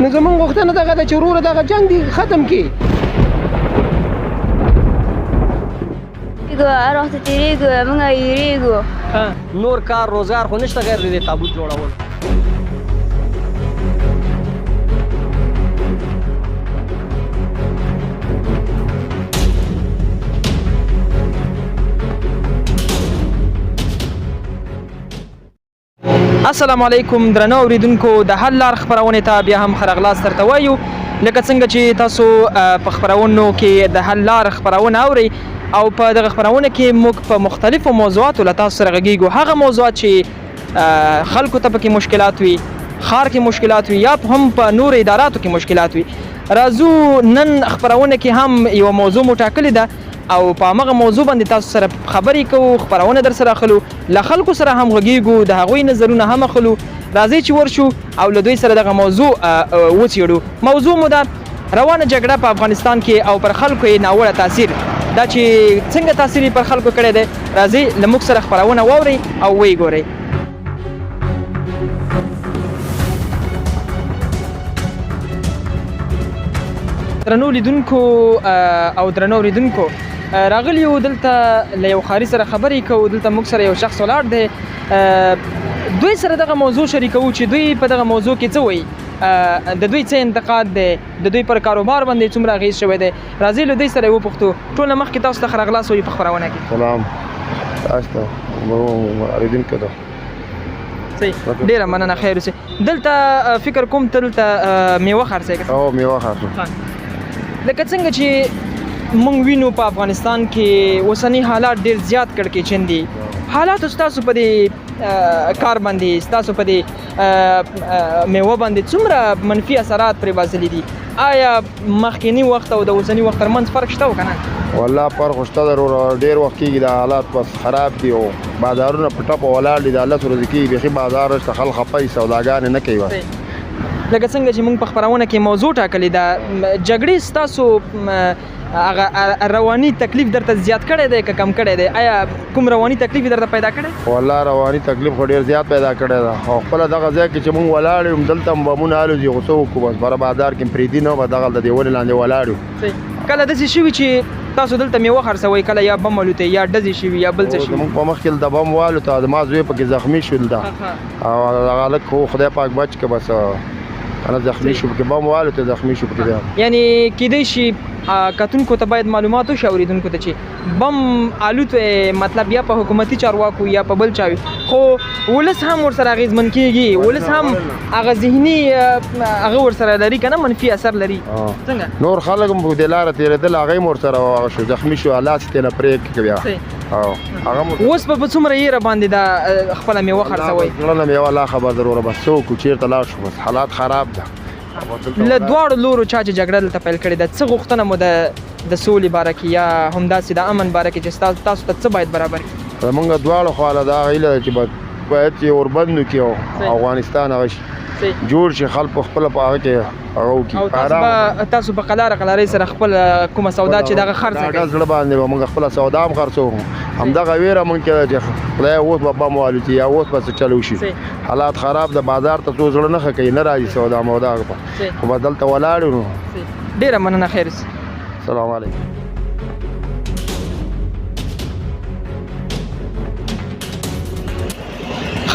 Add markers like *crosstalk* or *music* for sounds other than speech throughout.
نو زمونږ غوښتنه دغه ده چې وروره دغه جنګ دی ختم کړي. هر وخت تیریږو موږ یریږو. نور کار روزګار خو نشته غیر د تابوت جوړول السلام علیکم درنو اوریدونکو د حل لار خبرونه ته بیا هم خرغلاس ترته وایو. لکه څنګه چې تاسو په خبرونو کې د حل لار خبرونه اوري او په دغه خبرونه کې موږ په مختلفو موضوعاتو تاسو سره غږیږو. هغه موضوعات چې خلکو ته پکې مشکلات وي خار کې مشکلات وي یا هم په نور اداراتو کې مشکلات وي. راځو نن خبرونه کې هم یو موضوع مو ټاکلې ده او په هغه موضوع باندې تاسو سره خبرې کوو خبرونه در سره اخلو له خلکو سره هم غږیږو د هغوی نظرونه هم اخلو. راځي چې ورشو او له دوی سره دغه موضوع وڅېړو. موضوع مو ده روانه جګړه په افغانستان کې او پر خلکو یې ناوړه تاثیر. دا چې څنګه تاثیر پر خلکو کړی دی راځي له موږ سره خبرونه واورئ او ویې ګورئ درنو لیدونکو او درنو لیدونکو اه، راغلی یو دلته له یو خاري سره خبرې کوو دلته موږ سره یو شخص ولاړ دی. دوی سره دغه موضوع شریکو چې دوی په دغه موضوع کې څه وایي؟ د دوی څه انتقاد دی؟ د دوی پر کاروبار باندې څومره اغېز شوی دی؟ راځي له دوی سره یې وپوښتو. ټول مخکې تاسو ته ښه راغلاست وایي په خپرونه کې. سلام. تاسو ته مو اوریدونکو ته ډیره مننه خیر اوسئ. دلته فکر کوم ته دلته میوه خرڅېږي او میوه خاصه لکه څنګه چې مونږ وینو په افغانستان کې اوسنی حالات ډیر زیات کړکېچن دي. حالات ستاسو په دې کار باندې ستاسو په دې میوه باندې څومره منفي اثرات پرې باسلي دي. آیا مخکینی وخت او د اوسنی وخت ترمنځ فرق شته او کنه والله پر خوشته ضرور ډیر وخت کېږي د حالات بس خراب دي او بازارونه په ټپه ولاړ دي د الله سره ذکی بيخي بازار شته خلک خپای سوداګان نه کوي لکه څنګه چې موږ په خبرونه کې موضوع ټاکلې ده جګړې ستاسو هغه رواني تکلیف درته زیات کړی دی که کم کړی دی؟ آیا کوم رواني تکلیف درته پیدا کړی؟ والله رواني تکلیف خو ډیر زیات پیدا کړی دا او خپل دغه ځای کې چې مونږ ولاړ یو دلته بمونه الو زی غوسه وکړو. بس بر بازار کې پریدي به دغه د دیول لاندې ولاړ کله داسې شوي چې تاسو دلته میوه خرڅوئ کله یا بم الوتې یا ډزې شوي یا بل څه شوي؟ زمونږ په مخ کې د بم والو ته د ما زوی پکې زخمی شول دا. او هغه لک خو خدای پاک بچ که بس انا زخمی شو پکې بم والو ته زخمی شو پکې یعنی کیدای شي کتونکو ته باید معلومات وشي اوریدونکو ته چې بم الوت مطلب یا په حکومتي چارواکو یا په بل چاوي خو ولس هم ورسره اغیزمن کیږي ولس هم هغه ذهني هغه ورسره لري کنه منفي اثر لري. څنګه؟ نور خلک هم په دې لاره تېرېدل هغه مور سره هغه شو زخمی شو حالات یې نه پرې صحیح. او هغه اوس په څومره یې باندې دا خپل میوه خرڅوي نه یو لا خبر ضروره بس څوک چیرته لاړ شو بس حالات خراب ده له دواړو لورو چا چې جګړه دلته پیل کړې ده څه غوښتنه مو د د سولې باره کې یا همداسې د امن باره کې چې تاسو تاسو ته څه باید برابر کړي موږ دواړو خواله دا غیله ده چې باید چې اوربندو کې. افغانستان هغه شي. جوړ شي خلک خپل په هغه کې هغه او وکړي تاسو په قلاره قلاره سره خپل کومه سودا چې دغه خرڅ دا کړي زړه باندې موږ خپل سودا هم خرڅو همدغه ویره مونږ کې چې خدای اوس به بم والوتي یا اوس څه چلو شي. حالات خراب د بازار ته څو زړه نه کوي نه راځي سودا مودا. خو به دلته ولاړ نو. ډیره مننه خیر. السلام علیکم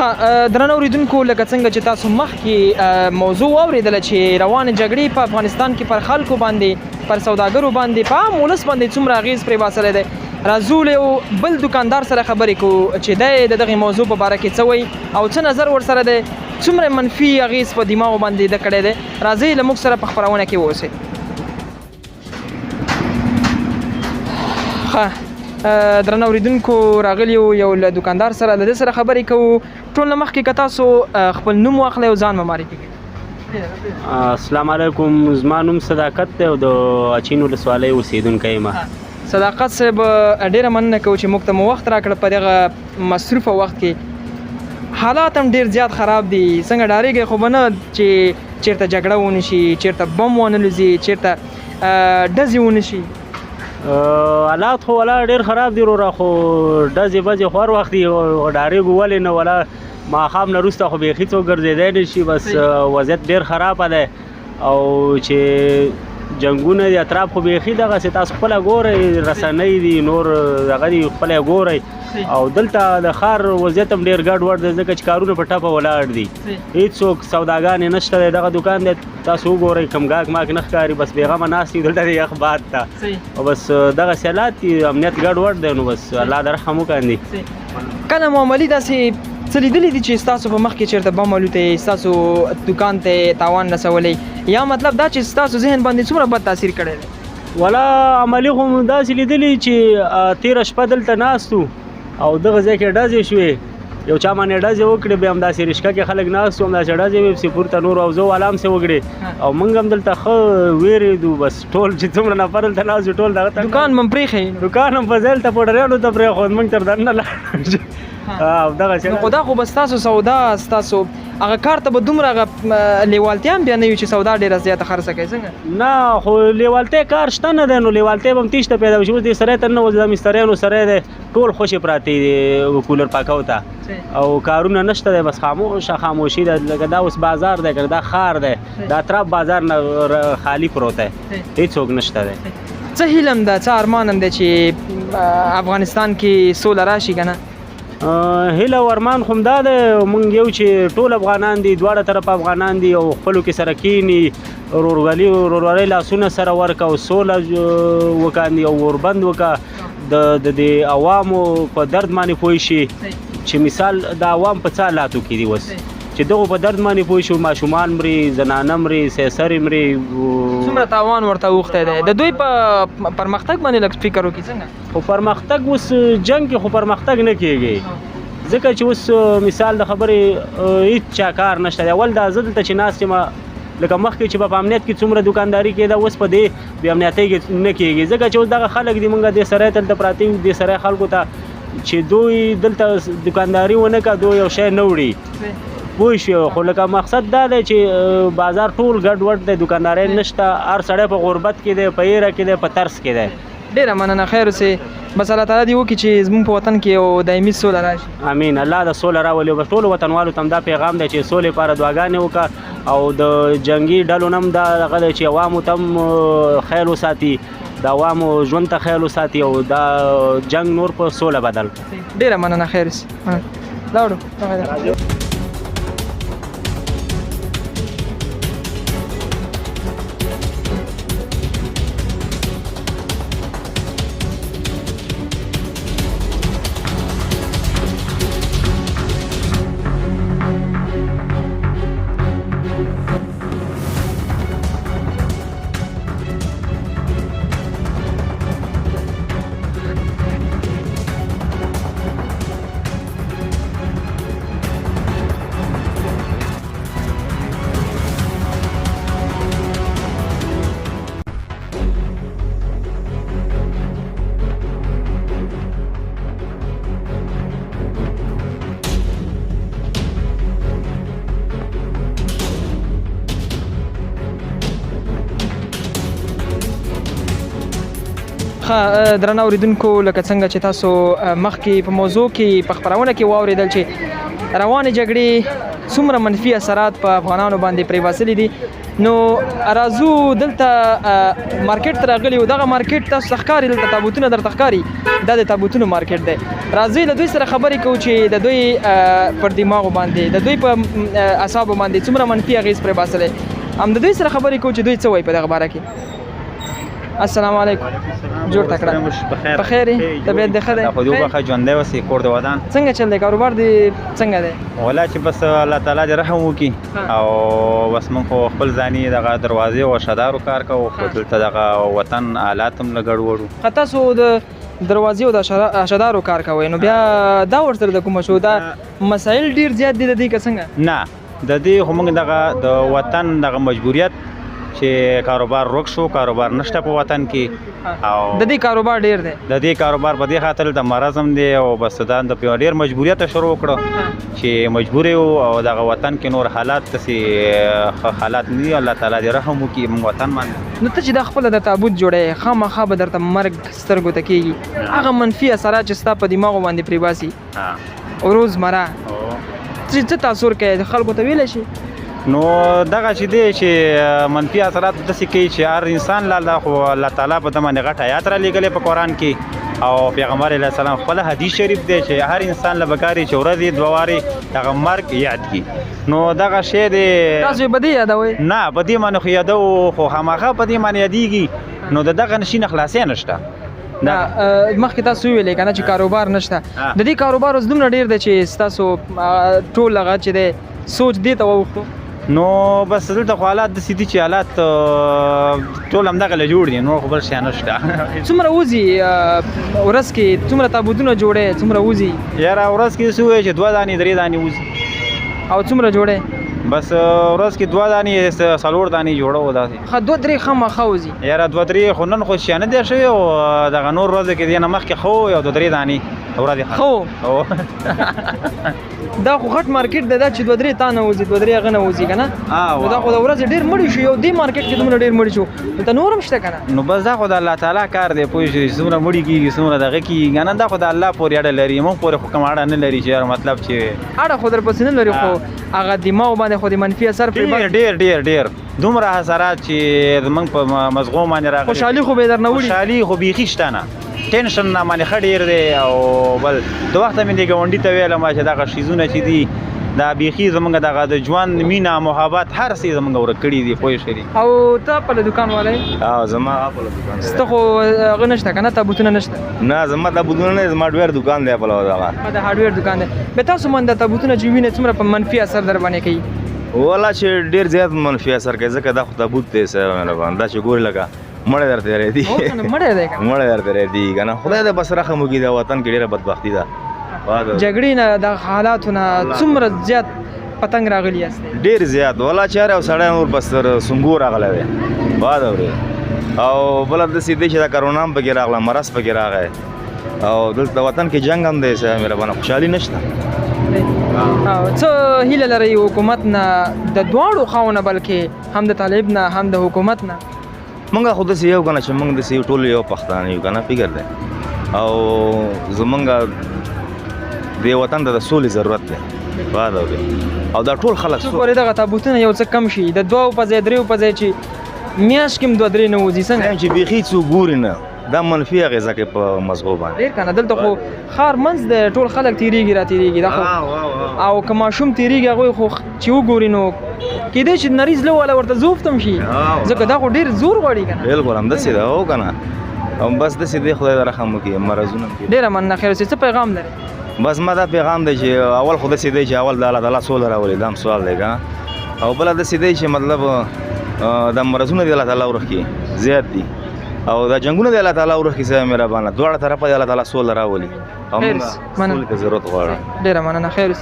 درنو اوریدونکو لکه څنګه چې تاسو مخکې موضوع اوریدله چې روانې جګړې په افغانستان کې پر خلکو باندې پر سوداګرو باندې په عام ولس باندې څومره اغیز پرې باسلی دی. راځو له یو بل دکاندار سره خبرې کوو چې د دغې موضوع په باره کې څه وایي او څه نظر ورسره دی څومره منفي اغیز په دماغو باندې ده کړی دی. راځئ له موږ سره په خپرونه کې واوسئ. ښه اه، درنه اوریدونکو راغلی یو له دکاندار سره ده سره خبرې کوو ټول نه مخکې که تاسو اه، خپل نوم واخلئ او ځان معرفي کړئ السلام علیکم. زما نوم صداقت دی او د اچین ولسوالۍ اوسیدونکی یم. صداقت صاحب ډیره مننه کوو چې موږ ته مو وخت راکړ په دغه مصروفه وخت کې. حالات هم ډیر زیات خراب دي. څنګه ډاریږي خو به نه چې چیرته جګړه ونه شي چیرته بم ونه لوزي چیرته ډزې ونه شي حالات خو ولا ډیر خراب دي وروره خو ډزې بزې خور وخت او ډارېږو ولې نه ولا ماښام نه وروسته خو بیخي څوک ګرځېدی نه شي بس. وضعیت ډیر خرابه دی او چې جنگونه دي اطراف خو بیخي دغه سي تاسو خپل ګورئ رسنۍ دي نور دغه دي خپل ګورئ او دلته د خار وضعیت هم ډیر ګډ وډ دی ځکه چې کارونه په ټاپه ولاړ دي. هیڅوک سوداګانې نشته دی دغه دکان دی تاسو وګورئ کمګاک ماک نه ښکاري بس بیغمه ناست دي دلته یخ باد ته. او بس دغه سیالات دي امنیت ګډ وډ دی نو بس الله د رحم وکړي کله معمولی داسې څه لیدلی دي چې ستاسو په مخ کې چیرته بم الوتې ستاسو دکان ته تاوان رسولی؟ یا مطلب دا چې ستاسو ذهن باندې څومره بد تاثیر کړی دی؟ ولا عملی خو مو داسې لیدلی چې آ، تېره شپه دلته ناستو او دغه ځای کې ډزې شوې. یو چا باندې ډزې وکړې بیا همداسې رشکه کې خلک ناست وو همداسې ډزې وې پسې پورته نور او زه والام سې وکړې او موږ هم دلته ښه وېرېدو بس ټول چې څومره نفر دلته ناست وو ټول دغه دکان مم پرېښی. دکان هم په ځای ته پوډریانو ته پرېښود موږ تر دننه لاړو او دغه نو خو دا خو به ستاسو سودا ستاسو هغه کار ته به دومره لیوالتیا بیا نه وي چې سودا ډېره زیاته خرڅه کوي څنګه؟ نه خو لیوالته کار شته نه دی نو لیوالته به هم تیشته پیدا وشي اوس دې سره ته نه وځه مستریانو سره دی ټول خوشې پراته دي کولر پاکو ته. او کارونه نشته دی بس خاموشه خاموشي ده لکه دا اوس بازار دی دا خار دی دا اطراف بازار نه خالی پروت دی. هیڅوک نشته دی. څه هیلم ده څه ارمان هم ده چې افغانستان کې سوله راشي که هیله ورمان خو دا ده مونږ یو چې ټول افغانان دي دواړه طرف افغانان دي او خپلو کې سره کینی ورورګلي ورورولۍ لاسونه سره ورکه او سوله وکاندي او وربند وکا د د عوامو په درد باندې پوه شي. چې مثال د عوام په حالاتو کې دي وس؟ چې دغه په درد باندې پوه شو ماشومان مري زنانه مري سیسر مري څومره تاوان ورته اوخته دی. د دوی په پرمختګ باندې لږ فکر وکړي څنګه؟ خو پرمختګ اوس جنگ کې خو پرمختګ نه کیږي ځکه چې اوس مثال د خبرې هیڅ چا کار نشته دی اول دا زه دلته چې ناست یم لکه مخکې چې په امنیت کې څومره دکانداري کېده اوس په دې بې امنیتۍ کې نه کېږي. ځکه چې اوس دغه خلک دي مونږ د سره دلته پراته یو د سره خلکو ته چې دوی دلته دکانداري ونه کا دوی یو شی نه وړي پوه شو خو لکه مقصد دا دی چې بازار ټول ګډ وډ دی دکانداري نشته. هر سړی په غربت کې دی په ایره کې دی په ترس کې دی. ډیره مننه. خیر اوسې. بس الله تعالی دې وکړي چې زموږ په وطن کې یو دایمي سوله راشي. امین الله د سوله راولي. بس ټول وطنوالو ته هم دا پیغام دی چې سولې لپاره دعاګانې وکړه. او د جنگي ډلو نه هم دا دی چې عوامو ته هم اه، خیال وساتي. د عوامو ژوند ته خیال وساتي او دا جنگ نور په سوله بدل ډیره مننه. خیر اوسې. لاړو درنه اوریدونکو لکه څنګه چې تاسو مخکې په موضوع کې په خبرونه کې واوریدل چې روانې جګړې څومره منفي اثرات په افغانانو باندې پرې باسلي دي. نو رازو دلته مارکیټ ته راغلی و دغه مارکیټ تاسو ته ښکاري دلته تابوتونه درته ښکاري. دا د تابوتونو مارکیټ دی. راځئ له دوی سره خبرې کوو چې د دوی پر دماغو باندې د دوی په اعصابو باندې څومره منفي اغېز پرې باسلی هم د دوی سره خبرې کوو چې دوی څه وایي په دغه باره کې السلام علیکم جوړ تکړه په خیر؟ طبیعت دې ښه دی خو دې وبخښه ژوندی اوسې کور د ودان څنګه چل دی کاروبار دې څنګه دی ولا چې بس الله تعالی دې رحم وکړي ها. او بس موږ خو خپل ځاني دغه دروازې او شدارو کار کوو خو. دلته دغه وطن حالات هم لګړ وړو که تاسو د دروازې او د شرا- شدارو کار کوئ نو بیا دا ورسره د کومه شو دا مسایل ډیر زیات دي د دې څنګه نه د دې موږ دغه د وطن دغه مجبوریت چې کاروبار روک شو کاروبار نشته په وطن کې او د دې کاروبار ډیر دی. د دې کاروبار په دې خاطر د مرزم دی او بس دا د ډیر مجبوریت شروع کړو چې مجبور یو او دغه وطن کې نور حالات تسي حالات نه الله تعالی دې رحم وکړي موږ وطن باندې. نو ته چې دا خپل د تابوت جوړې خامخا به درته مرګ سترګو ته کېږي هغه منفي اثرات چې ستا په دماغو باندې پرې باسي. ها. روزمره. چې څه تاثیر کوي خلکو ته ویلی شي نو دغه چې دی چې منفي اثرات داسې کوي چې هر انسان لا الله خو الله تعالی په دمه غټه آیات را لېږلې په قرآن کې. او پیغمبر علیه السلام خپل حدیث شریف دی چې هر انسان له بکاري چې ورځې دوه وارې دغه مرګ یاد کی نو دغه شی دی تاسو به دې یادوي نه دې باندې خو یادو خو په دې باندې یادېږي نو دغه نشي نه خلاصې نشته دا مخکې تاسو ویلې کنه چې کاروبار نشته. د دې کاروبار اوس دومره ډیر دی چې تاسو ټول هغه چې دی سوچ دې ته ووختو نو بس دلته خو حالات داسې دي چې حالات ټول همدغه له جوړ دي نور خو بل شی نشته *laughs* څومره وځي ورځ کې څومره تابوتونه جوړې څومره وځي؟ یاره ورځ کې څه وایي چې دوه دانې درې دانې وځي. او څومره جوړې؟ بس ورځ کې دوه دانې س- څلور دانې جوړه و داسې. خا دوه درې خامخا وځي. یاره دوه درې خو نن خو شیانه دی شوی او دغه نور ورځ کې دی نه مخکې خو یو دوه درې دانې ورځې خو *laughs* *laughs* دا خو غټ مارکیټ دی دا چې دوه درې تانه وځي دوه درې هغه نه وځي کنه دا. خو د ورځې ډیر مړی شو یو دې مارکیټ کې دومره ډیر مړی شو. ته نورم شته کنه نو بس دا خو د الله تعالی کار دی پوه شئ څومره مړي کېږي څومره دغه کېږي که نه؟ دا خو د الله پورې اړه لري موږ پورې خو کوم اړه نه لري چې مطلب چې اړه خو در پسې نه لري خو هغه دماغ باندې خو د منفي اثر پرې ډیر ډیر ډیر دومره حسرات چې زمونږ په مزغو باندې راغلي. خوشحالي خو به در نه وړي. خوشحالي خو بیخي شته نه ټینشن نه باندې ښه ډیر دی او بل د وخته مې د ګاونډي ته ویلم چې دغه شیزونه چې دي دا بیخي زمونږ دغه د ژوند مینا محبت هر څه زمونږ ورک کړي دي پوه شئ او ته په دکان والے او زما خپل دکان دی ست خو نشته کنه تابوتونه نشته نه زما د بدون نه زما ډیر دکان دی خپل دغه ما د هارډویر دکان دی به تاسو من د تابوتونه چې وینې څومره په منفي اثر در باندې کوي ولا چې ډیر زیات منفي اثر کوي ځکه دا خو تابوت دی سره باندې دا چې ګور لگا مړ درته ری دي. او کنه مړی دی کنه مړ درته دي کنه خدای دې بس رحم وکړي دا وطن کې ډیره بدبختی ده. جګړې نه د حالاتونه څومره زیات پتنګ راغلی است ډیر زیات. ولا چاره او سړی نور بس تر سنگور راغلی دی. بعد اوري او بل د سیدې چې دا کرونا هم پکې راغله مرض پکې راغی. او دلته وطن کې جنگ هم دی سره مې باندې خوشحالي نشته. او څه هیله لري حکومت نه د دواړو خاونه بلکې هم د طالب نه هم د حکومت نه مونږه خود سه یو کنه چې مونږ د سیو ټول یو پښتانه یو کنه فکر دی او زمونږه د وطن د سولې ضرورت دی بعد اوري او دا ټول خلک څو سو پورې دغه تابوتونه یو څه کم شي د دوو په ځای دریو په ځای چې میاش کې دوه درې نه وځي څنګه؟ چې بیخي څو ګوري نه دا منفي اغیزه کې په مزغو باندې. ډیر کنه دلته خو خار منځ د ټول خلک تیریږي را تیریږي. دا خو او که ماشوم تیریږي هغه خو چې وګوري نو کېدای شي نریز له والا ورته زوفتم شي. ځکه دا خو ډیر زور غواړي کنه بالکل هم دسې ده او کنه هم بس دسې دی خدای دې رحم وکړي مرزونه ډیر مننه خیر څه پیغام لري بس ما دا پیغام دی چې اول خود دسې دی چې اول د الله تعالی سول راولي دا هم سوال دی او بل دسې دی چې مطلب دا مرزونه دی الله تعالی ورخي زیات دي او دا جنگونه دی الله تعالی ورخي سره مهربانه دواړه طرفه دی الله تعالی سول راولي او موږ. سول ته ضرورت غواړو ډیر مننه. خیر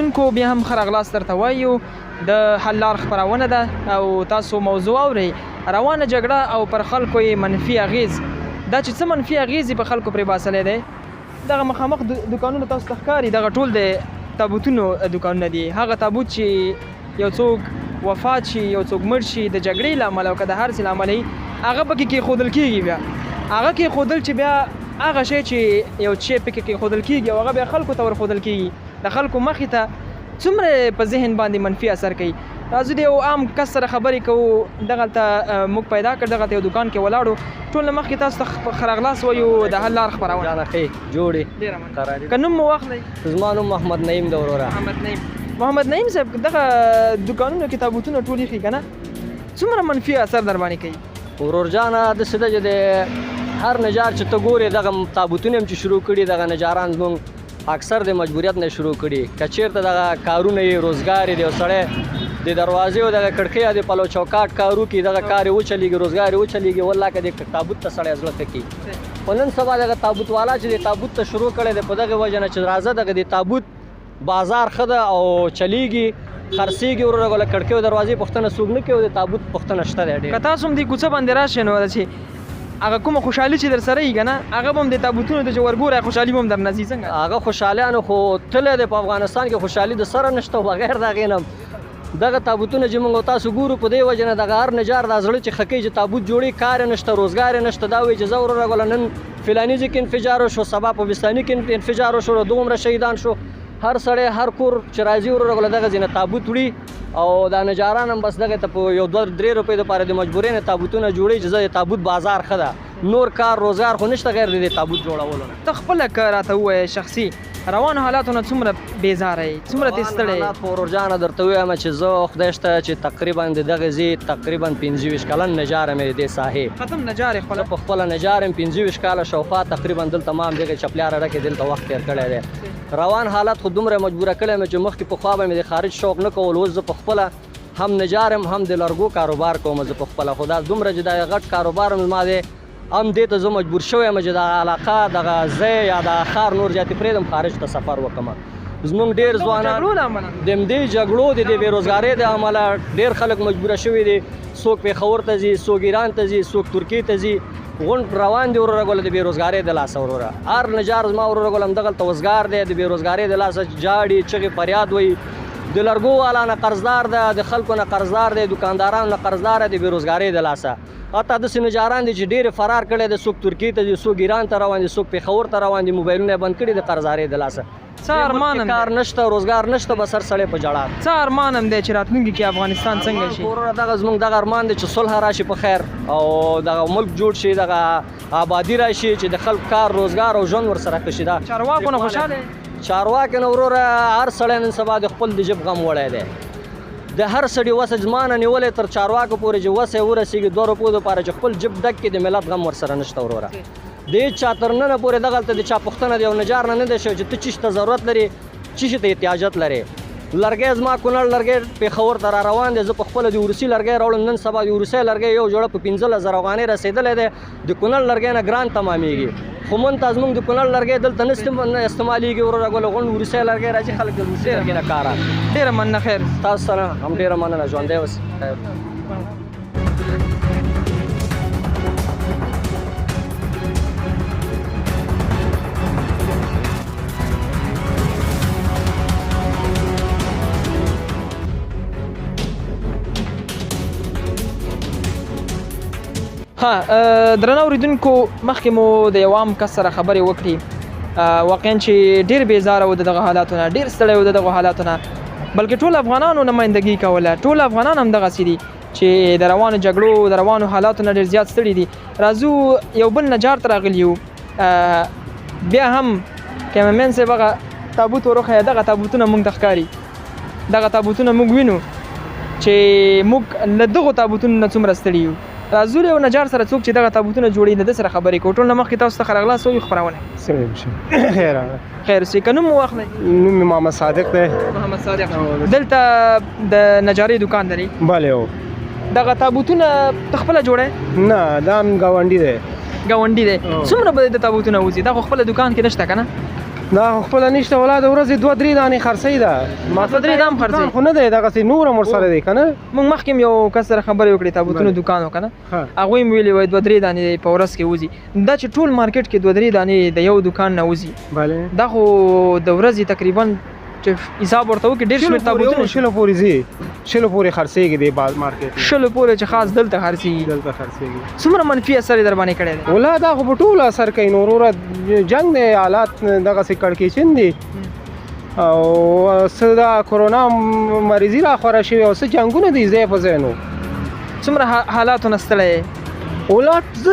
اوریدونکو بیا هم خرغلاس درته وایو. د حل لار خبرونه ده او تاسو موضوع اوري روانه جګړه او پر خلکو یې منفي اغیز دا چې څه منفي اغیز په خلکو پرې باسلې ده دغه مخامخ دکانونه تاسو ته ښکاري. دغه ټول د تابوتونو دکانونه دي. هغه تابوت چې یو څوک وفات شي یو څوک مړ شي د جګړې له امله او که د هر څه وي، هغه پکې کې خودل کیږي بیا. هغه کې خودل چې بیا هغه شی چې یو شی پکې کې خودل کیږي هغه بیا خلکو ته ور خودل کیږي د خلکو مخې ته څومره په ذهن باندې منفي اثر کوي. راځو د یو عام کس سره خبرې کوو دغه ته اه، موږ پیدا کړ دغه ته یو دکان کې ولاړو. ټول نه مخکې تاسو ته خرغلاس وایو د حل لار خبرونه جانه خې جوړې نوم مو واخلئ. زما نوم محمد نعیم د وروره. محمد نعیم. محمد نعیم صاحب دغه دکانونو کې تابوتونه ټول ایښي که نه؟ څومره منفي اثر در باندې کوي؟ ورور جانه د سده د هر نجار چې ته ګورې دغه تابوتونه هم چې شروع کړي دغه نجاران زمونږ اکثر د مجبوریت نه شروع کړي. که چېرته دغه کارونه یې روزګار دی سړی د دروازې او دغه کړکۍ د پلو چوکاټ کارو کې دغه کار یې وچلیږي روزګار یې وچلیږي والله که د تابوت ته سړی زړه ښه کړي. خو نن سبا دغه تابوت والا چې د تابوت ته شروع کړی دی په دغه وجه نه چې راځه دغه د تابوت بازار ښه ده او چلیږي وروره ګوله کړکیو دروازې پوښتنه څوک نه کوي د تابوت پوښتنه شته دی تاسو هم دې کوڅه باندې راشئ نو چې هغه کومه خوشحالي چې در سره وي که نه هغه هم د تابوتونو ته چې ورګورئ خوشحالي هم در نه ځي څنګه؟ هغه خوشحالیانو خو تللی دی په افغانستان کې خوشحالي د سره نشته بغیر د هغې نه دغه تابوتونه چې موږ تاسو ګورو په دې وجه نه دغه هر نجار دا زړه چې خکې چې تابوت جوړي کار یې نشته روزګار یې نشته. دا وایي چې زه وروره ګوله نن فلاني ځای کې انفجار وشو سبا په بستاني کې انفجار وشو دومره شهیدان شو. هر سړی هر کور چې راځي وروره ګوله دغه ځای نه تابوت وړي او دا نجاران هم بس دغه ته په یو دوه درې روپۍ دپاره د مجبورۍ نه تابوتونه جوړي چې زه د تابوت بازار ښه ده نور کار روزګار خو نشته غیر د تابوت جوړولو. نه ته خپله که راته ووایې شخصي روانو حالاتو نه څومره بیزاره یې څومره دې ستړی په ورجانه درته وایم چې زه خدای شته چې تقریبا د دغه ځای تقریبا 15 کلن نجار مې د دې ساحې. ختم نجار خپل په خپل نجار یم 15 کاله شاوخوا تقریبا دلته ما هم دغه چپلیاره ډکې دلته وخت تیر کړی دی. روان حالت خو دومره مجبوره کړی مې چې مخکې په خوا به مې د خارج شوق نه کول زه په خپله هم نجار یم هم د لرګو کاروبار کوم زه په خپله خو دا دومره چې دا غټ کاروبار مې ما دی هم دې ته زه مجبور شوی یم چې د علاقه دغه ځای یا د ښار نور زیاتې پرېږدم خارج ته سفر وکړم زمونږ ډېر ځوانان د همدې جګړو د دې بېروزګارۍ د امله ډېر خلک مجبوره شوي دي څوک پېښور ته ځي څوک ایران ته ځي څوک ترکیې ته ځي غونډ روان دي وروره ګوله د بېروزګارۍ د لاسه وروره هر نجار زما وروره ګوله همدغلته وزګار دی د بېروزګارۍ د لاسه جاړي چغې فریاد وایي د لرګو والا نه قرضدار ده د خلکو نه قرضدار دی دکاندارانو نه قرضدار دی د بېروزګارۍ د لاسه. حتی داسې نجاران دي چې ډېر فرار کړی د څوک ترکیې ته ځي څوک ایران ته روان دي څوک پېښور ته روان دي موبایلونه بند کړي د قرضدارۍ د لاسه. څه ارمان هم کار نشته روزګار نشته بس هر سړی په جړا څه ارمان هم دی چې راتلونکي کې افغانستان څنګه شي؟ وروره دغه زموږ دغه ارمان دی چې صلح راشي په خیر او دغه ملک جوړ شي دغه آبادی راشي چې د خلک کار روزګار او ژوند ورسره ښه شي دا. چارواکو نه خوشاله چارواکي نه وروره هر سړی نن سبا د خپل د جب غم وړی دی. د هر سړي وسه زمانه نیولې تر چارواکو پورې چې وسه ورسیږي دوه روپو دپاره چې خپل جب ډک کړي د ملت غم ورسره نشته وروره. د چا تر ننه پورې دغلته د چا پوښتنه دی او نجار نه نه دی شوی چې ته چی ته ضرورت لري چی شي ته احتیاجات لري لرګی زما کونړ لرګی پېښور ته را روان دی زه په خپله د وروسي لرګی راوړم نن سبا د وروسي لرګی یو جوړه په پنځلس زره افغانۍ رسېدلی دی د کونړ لرګی نه ګران تمامېږي. خو مونږ ته زموږ د کونړ لرګی دلته نه استعمالېږي وروره ګوله غونډ وروسي لرګی راځي خلک د وروسي لرګي نه کار اخلي ډیره مننه خیر. تاسو سره هم ډېره مننه ژوندی اوسئ ها ا، درنه اوریدونکو مخکې مو د یو عام کس سره خبرې وکړې واقعا چې ډیر بیزاره و دغه حالاتو نه ډیر ستړی و دغه حالاتو نه بلکې ټول افغانانو نمایندګي کوله ټول افغانان هم دغه دي چې د روانو جګړو د روانو حالاتو نه ډیر زیات ستړي دي. راځو یو بل نجار ته راغلی یو ا، بیا هم کیمرمن صاحب هغه تابوت ورخه دغه تابوتونه موږ د ښکاری دغه تابوتونه موږ وینو چې موږ له دغو تابوتونو نه څومره ستړي یو راځو یو نجار سره څوک چې دغه تابوتونه جوړي د سره خبرې کوو. ټول نه مخکې تاسو ته خرغلا سوې خبرونه خیر خیر سې کنه مو واخلئ؟ نوم محمد صادق دی. محمد صادق. دلته د نجاري دکان لري بله او دغه تابوتونه تخپل جوړه نه دا هم ګاونډي دی. گاونډي دی. او. څومره به د تابوتونه وځي؟ دا خو خپل دکان کې نشته کنه دا خپل نشته ولا د ورځې دوه درې دانې خرڅې ده ما دوه درې دام خرڅوي. خو نه دی دغسې نور هم ورسره دی که نه موږ مخکې یو کس سره خبرې وکړې تابوتونو. دکان وکنه. هغه هم ویلي وای دوه درې دانې په ورځ کې وځي دا چې ټول مارکیټ کې دوه درې دانې د یو دکان نه وځي بله دا خو د ورځې تقریبا چې حساب ورته وکړي ډېر شمېر تابوتونه. شلو پورې ځي شلو پورې خرڅېږي دی باز مارکیټ شلو پورې چې خاص دلته خرڅي دلته خرڅېږي. څومره منفي اثر در باندې کړی دی؟ ولا دا خو ټول اثر کوي نو وروره جنگ دی حالات دغسې کړکېچن دي. او څه دا کرونا مریضي را خوره شوې او څه جنګونه دي ځای په ځای نو. څومره ح- حالاتو نه ستړی یې؟ ولات څه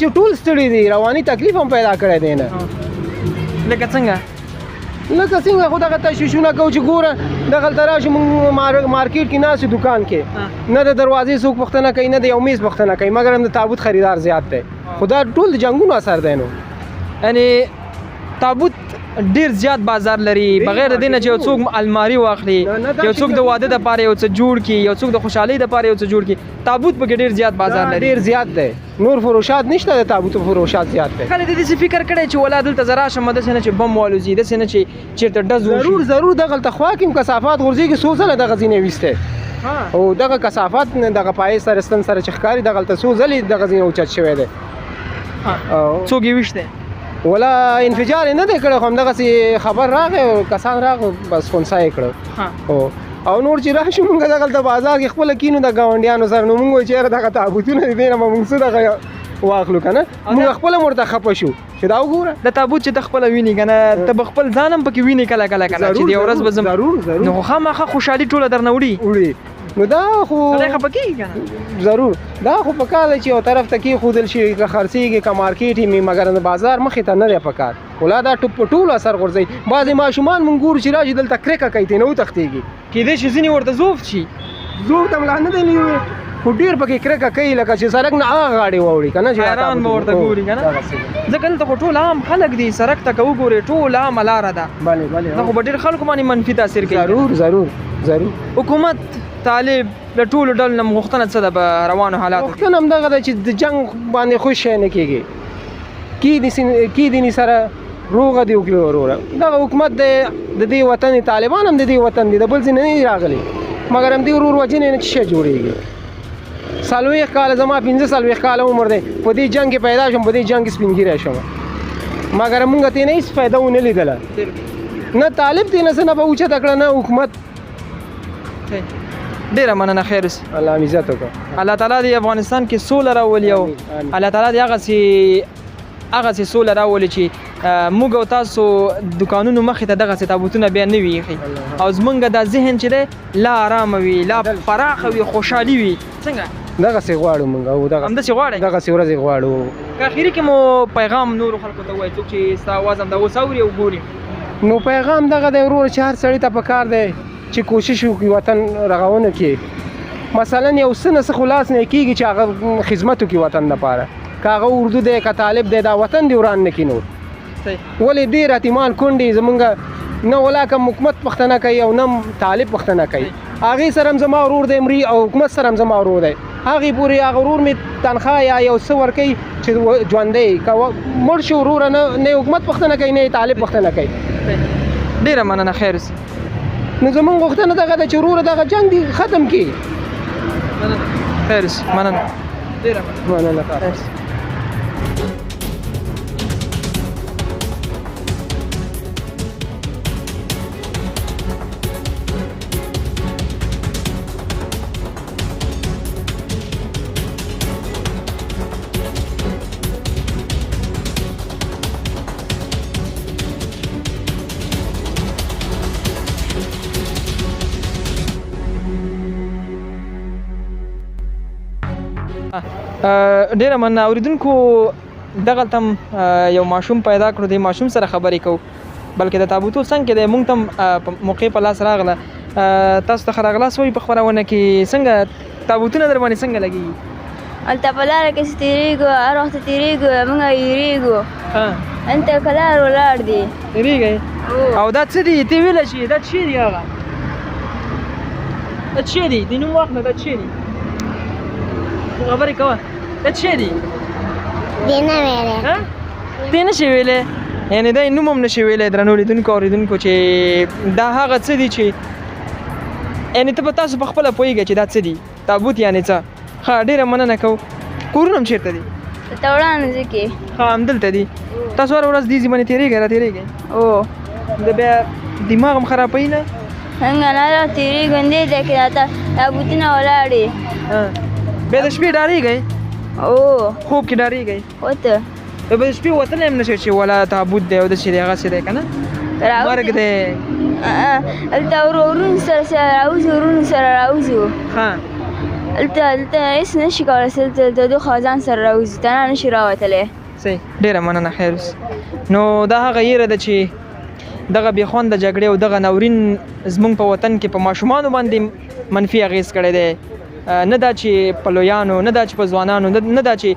چې ټول ستړي دي رواني تکلیف هم پیدا کړی دی نه. لکه څنګه لکه څنګه خو دغه تشویشونه کوو چې ګوره دغلته راشي مونږ مار- مارکیټ کې ناست یو دکان کې. نه د دروازې څوک پوښتنه کوي نه د یو میز پوښتنه کوي مګر هم د تابوت خریدار زیات دی. خو دا ټول د جنګونو اثر دی نو. یعنی تابوت ډیر زیات بازار لري. بغیر د دې نه چې یو څوک الماری واخلي یو څوک د واده د پاره یو څه جوړ کی یو څوک د خوشحالي د پاره یو څه جوړ کی تابوت پکې ډیر زیات بازار لري. ډیر زیات دی. نور فروشات نشته د تابوت فروشات زیات دی. خلک د دې څه فکر کړي چې ولا دلته زرا شمه د سینه چې بم والوزي د سینه چې چیرته ډز ضرور ضرور دغه تخوا کې کثافات غورځي کې سوزله دغه ځینې وسته ها. او دغه کثافات دغه پای سره ستن سره چخکاری دغه ته سوزلې دغه ځینې اوچت شوی دی. څوک یې وشته ولا انفجار نه دی کړی خو همدغه سي خبر راغی کسان راغی بس خونسا یې کړو او او نور چې راشو مونږ دغه د بازار کې خپل کینو د گاونډیانو سره. نو مونږ چې دغه تابوتونه دي نه مونږ څه دغه واخلو کنه مونږ خپل مرته خپه شو. چې دا وګوره. د تابوت چې د خپل ویني کنه ته خپل ځانم پکې ویني کله کله کنه چې دی ورځ بزم ضرور ضرور. نو خامخا خوشحالي ټوله درنه وړي. وړي نو دا خو سړی خپکی کنه ضرور. دا خو په دی چې یو طرف ته کې خودل شي که خرڅيږي که مارکیټ می مګر د بازار مخې ته نه دی په کار. ولا دا ټپ ټول اثر غورځي بعضې ماشومان مونږ ګورو چې راشي دلته کرکه کوي ته نو تختيږي کېدې شي ځینې ورته زوف شي. زور ته ملا نه دی نیوي خو ډیر پکې کرکه کوي لکه چې سړک نه هغه غاړي ووري کنه چې حیران به ورته ګوري کنه ځکه دلته خو ټول عام خلک دي سړک ته که وګورې ټول عام لاره ده بله بله دا خو به ډېر خلکو باندې منفي تاثیر کوي ضرور ضرور ضرور حکومت طالب له ټولو ډلو نه غوښتنه څه ده په روانو حالاتو کې وختونه هم دغه ده چې د جنگ باندې خوش نه کیږي کی دي سن کی دي سره روغه دی وکړي وروره دغه حکومت د د دې وطن طالبان هم د دې وطن دي د بل ځای نه راغلي مګر هم دې ورور وجنه نه شي جوړيږي سالوي کال زما 15 سالوي کال عمر دی. په دې جنگ کې پیدا شوم په دې جنگ کې سپینګیره شوم. مګر موږ ته نه هیڅ فائدہ ونه لیدله. نه طالب دې نه نه به اوچه تکړه نه حکومت. ډیره مننه خیر اوسې. الله عزت وکړه. الله تعالی دې افغانستان کې سوله راولي او. الله تعالی دې هغه سي هغه سي سوله راولي چې موږ او تاسو دکانونو مخې ته دغه تابوتونه بیا نه وي ایښي. او زمونږ دا ذهن چې لا آرام وي لا پراخ وي خوشحالي وي. څنګه دغه څه غواړو موږ او دغه همداسې غواړئ دغه څه ورځې غواړو که اخري کې مو پیغام نورو خلکو ته وایي چې ستا اواز هم دا اوس اوري او ګوري نو پیغام دغه د ورور چې هر سړی ته پکار دی چې کوشش وکړي وطن رغونه کې مثلا یو څه نه څه خلاص نه کیږي چې هغه خدمت وکړي وطن لپاره کاغه اردو دی که طالب دی دا وطن دی وران نه کینو ولې ډیر احتمال کونډي زمونږ نه ولا کوم حکومت پښتنه کوي او نه طالب پښتنه کوي هغه سره زما ورور دی مري او حکومت سره زما ورور دی هغه پوری هغه ورور می تنخواه یا یو څه ورکي چې ژوندې کا مړ شو ورور نه نه حکومت پښتنه کوي نه طالب پښتنه کوي ډیره مننه خیر اوسې. نو زمونږ غوښتنه دغه ده چې ورور دغه جنگ دی ختم کی مننه خیر اوسې. مننه ډیره مننه خیر اوسې. ډیره مننه. اوریدونکو دغه تم یو ماشوم پیدا کړو د ماشوم سره خبرې کو بلکې د تابوتو څنګه کې د مونږ تم موقع په لاس راغله. تاسو ته خراغلا سوې په خبرونه کې. څنګه تابوتونه در باندې څنګه لګي هلته په لاره کې چې تېرېږو هر وخت تېرېږو موږ یېرېږو ها. هلته کلار ولاړ دی ریږي او دا څه دی تی ویل شي دا څه دی هغه؟ دا څه دی د نوم وخت نه دا څه دی خبرې کوه دا څه دی دینه ویلې دې نشي ویلې یعنی دا نوم هم نشي ویلې درنو لیدونکو اوریدونکو چې دا هغه څه دي چې یعنی ته به تاسو په خپل پوهیږئ چې دا څه دي. تابوت یعنی څه. ها ډیره مننه کو کورونه هم چیرته دي؟ ته وړاندې ځکه ها همدلته دي. تاسو هر ورځ دې ځمنه تیریږئ را تیریږئ. او. د بیا دماغ هم خرابوي نه؟ څنګه نه تېرېږو دې ځای کې راته تابوتونه ولاړ دي ها. بیا د شپې ډارېږئ او خوب کې ډارېږئ وته. د به شپې وتلی هم نشئ چې ولا تابوت دی او داسې دی هغسې دی که نه مرګ دی. هلته ورو ورونو سره سره راوځو ورونو سره راوځو ها. هلته هلته هېڅ نشي کولی چې د دوه خزان سره راوځي ته نشي راوتلی. صحیح ډیره مننه خیر اوس. نو دا هغه یره ده چې دغه بې خوند جګړې او دغه ناورین زمونږ په وطن کې په ماشومانو باندې منفي اغیز کړی دی نه دا چې په لویانو نه دا چې په ځوانانو نه دا چې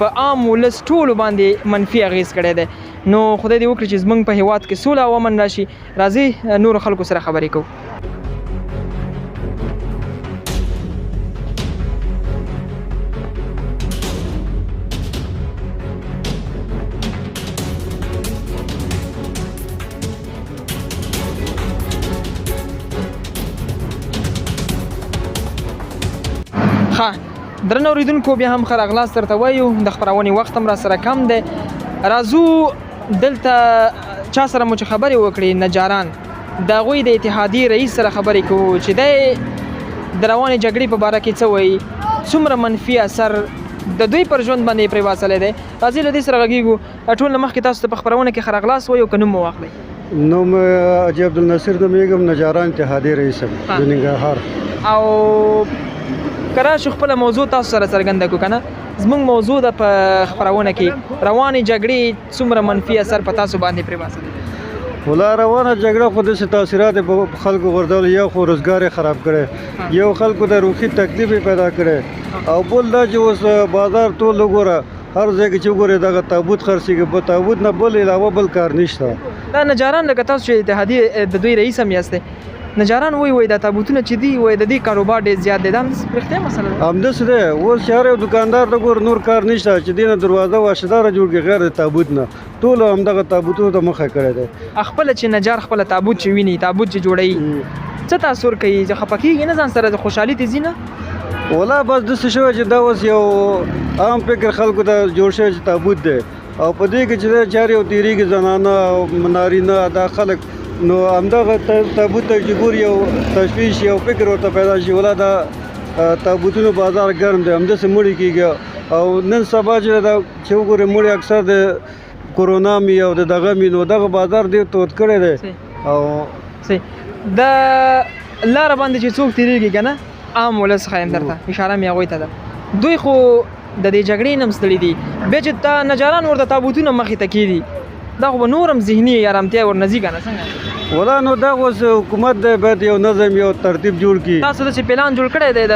په عام ولس ټولو باندې منفي اغیز کړی دی. نو خدای دې وکړي چې زمونږ په هیواد کې سوله او امن راشي. راځي نور خلکو سره خبرې کوو اوریدونکو بیا هم ښه راغلاست درته وایو. د خپرونې وخت هم را سره کم دی. راځو دلته چا سره مو چې خبرې وکړې نجاران. د هغوی د اتحادیې رئیس سره خبرې کوو چې دی د روانې جګړې په باره کې څه وایي. څومره منفي اثر د دوی پر ژوند باندې پرې واڅلی دی. راځئ له دې سره غږېږو ټول مخکې تاسو ته په خپرونه کې ښه راغلاست وایو که نوم مو واخلئ. نوم اجي عبدالناصر نومیږم نجاران اتحادیې رئیس یم. د ننګرهار او کرا شو خپل موضوع تاسو سره څرګنده کو کنه زموږ موضوع د خبرونه کې. رواني جګړې څومره منفي اثر په تاسو باندې پرې واسه ولا روانه جګړه خو داسې تاثیرات په خلکو غورځول یو خو روزګار خراب کړی. یو خلکو د روحي تکلیف پیدا کړی. او بل دا چې اوس بازار ټول وګوره هر ځای کې چې وګورې دغه تابوت خرڅېږي. په تابوت نه بل علاوه بل کار نشته. دا نجاران لکه تاسو چې اتحادیې د دوی رئیس هم یاست نجاران وای وای دا تابوتونه چې دی وای د دې کاروبار ډیر زیات دی. دا هم رښتیا مسله ده؟ همداسې دی اوس شهر یو دکاندار ته ګور نور کار نشته چې دینه دروازه واشداره جوړ کړي غیر د تابوت نه. ټول همدغه تابوتونو ته مخه کړی دی خپل چې نجار خپل تابوت چې ویني تابوت چې جوړي څه تاثیر کوي؟ چې خپکیږي نه ځان سره د خوشحالي ته زینه ولا بس د څه شوی چې دا اوس یو عام فکر خلکو ته جوړ شوی تابوت دی او په دې کې چې دا چارې او تیریږي زنانه او نارینه دا خلک نو همدغه تابوت ته چې ګور یو تشویش یو فکر ورته پیدا شي ولا دا تابوتونو بازار ګرم دی همداسې مړي کېږي او نن سبا چې دا چې وګورې مړي اکثر د کورونا می او د دغه می نو دغه بازار دی تود کړی دی. او د لار باندې چې څوک تیریږي کنه عام ولس خایم درته اشاره مې هغوی ته ده. دوی خو د دې جګړې نم ستړي دي. بیا چې تا نجاران ورته تابوتونه مخې ته کیدي دا خو نورم ذهني آرامتیا ورنځي کنه څنګه؟ ولا نو دا اوس حکومت دی باید یو نظم یو ترتیب جوړ کړي. تاسو د پلان جوړ کړی دی د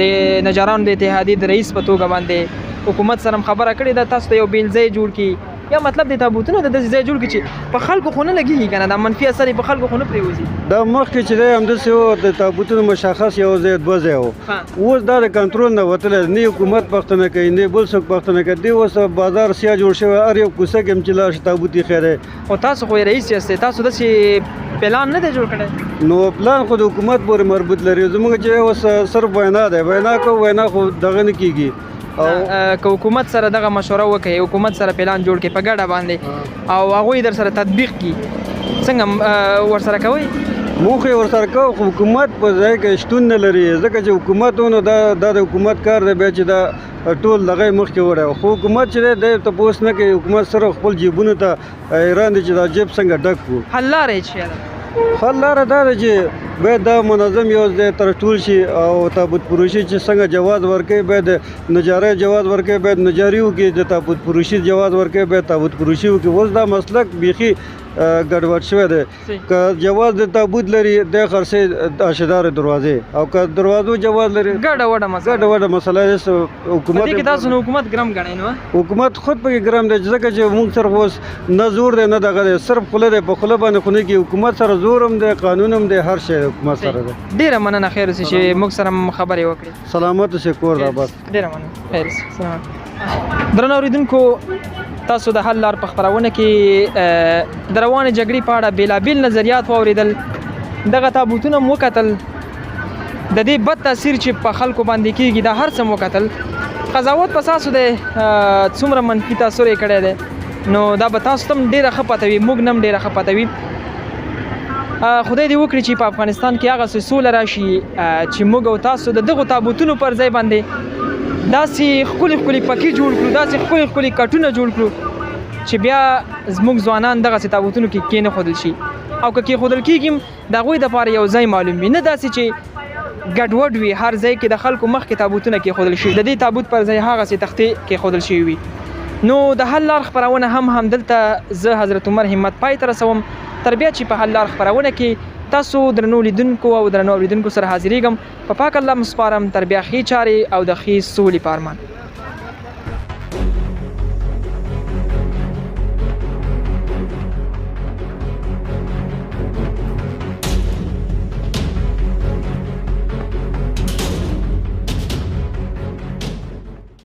د نجارانو د اتحادیې د رئیس په توګه باندې. حکومت سره خبره کړې ده تاسو ته یو بیل ځای جوړ کړي یا مطلب د تابوتونو د ځای جوړ کړي چې په خلکو خو نه لګېږي کنه دا منفي اثر په خلکو خو نه پرېوځي دا مخکې چې دی همداسې و د تابوتونو مشخص یو ځای دوه ځای و. ها. اوس دا د کنټرول نه وتلی نه حکومت پښتنه کوي نه بل څوک پښتنه کوي. اوس بازار سیا جوړ شوی هر یو کوڅه کې هم چې لاړ شي تابوت یې خیری او تاسو خو رئیس یاستئ تاسو داسې پلان نه دی جوړ کړی؟ نو پلان خو د حکومت پورې مربوط لري. زموږ چې اوس صرف وینا دی. وینا کو وینا خو دغه نه کیږي که حکومت سره دغه مشوره وکړي حکومت سره پلان جوړ کړي په ګډه باندې. او هغه در سره تطبیق کړي. څنګه ور سره کوي موخه ورسره کو خو حکومت په ځای کې شتون نه لري. ځکه چې حکومت ونه دا د حکومت کار دی چې دا ټول دغه مخکې وړه خو حکومت چې دی ته پوس نه کوي. حکومت سره خپل جیبونو ته ایران دي چې دا جیب څنګه ډک کړو. حل لارې چې حل لاره دا ده چې باید دا منظم یو ځای تر ټول شي او تابوت فروشي چې څنګه جواز ورکړي باید نجارۍ جواز ورکړي باید نجاري وکړي د تابوت فروشي جواز ورکړي باید تابوت فروشي وکړي. اوس دا مسلک بیخي ګډوډ شوی دی. که جواز د تابوت لري د خرڅې اشدار دروازې او که دروازو جواز لري ګډه وډه مسله ګډه وډه مسله ده حکومت دې کې تاسو نو حکومت ګرم غنئ نو حکومت خود په ګرام دی ځکه چې موږ صرف اوس نه زور دی نه دغه دی صرف خوله دی په خوله باندې خو نه کې حکومت سره زور هم دی قانون هم دی هر شی حکومت سره دی ډیره مننه خیر اوسې چې موږ سره خبرې وکړې سلامت اوسې کور دا بس ډیره مننه خیر اوسې. درنو اوریدونکو تاسو د حل لار په خبرونه کې د روانې جګړې په اړه بیلابیل نظریات واوریدل. دغه تابوتونه مو وکتل. د دې بد تاثیر چې په خلکو باندې کیږي دا هر څه مو وکتل. قضاوت په تاسو د څومره منفي تاثیر یې کړی دی. نو دا به تاسو تم ډیره ښه پته وي موږ نم ډیره ښه پته وي. ا، خدای دې وکړي چې په افغانستان کې هغه سوله راشي چې موږ او تاسو د دغه تابوتونو پر ځای باندې داسې خولي خولي پکې جوړ کړو داسې خولي خولي کټونه جوړ کړو چې بیا زموږ ځوانان دغه تابوتونو کې کېنه خودل شي. او که کې خودل کېږي د غوي د پاره یو ځای معلوم نه داسې چې ګډوډ وي هر ځای کې د خلکو مخ کې تابوتونه کې خودل شي. د دې تابوت پر ځای هغه سي تختې کې خودل شي وي. نو د حل لار خبرونه هم هم دلته زه حضرت عمر همت پای تر رسوم. تر بیا چې په حل لار خبرونه کې تاسو درنو لیدونکو او درنو لیدونکو سره حاضرېږم. په پاک الله مسپارم تر بیا خې چاري او د خې سولې پارمان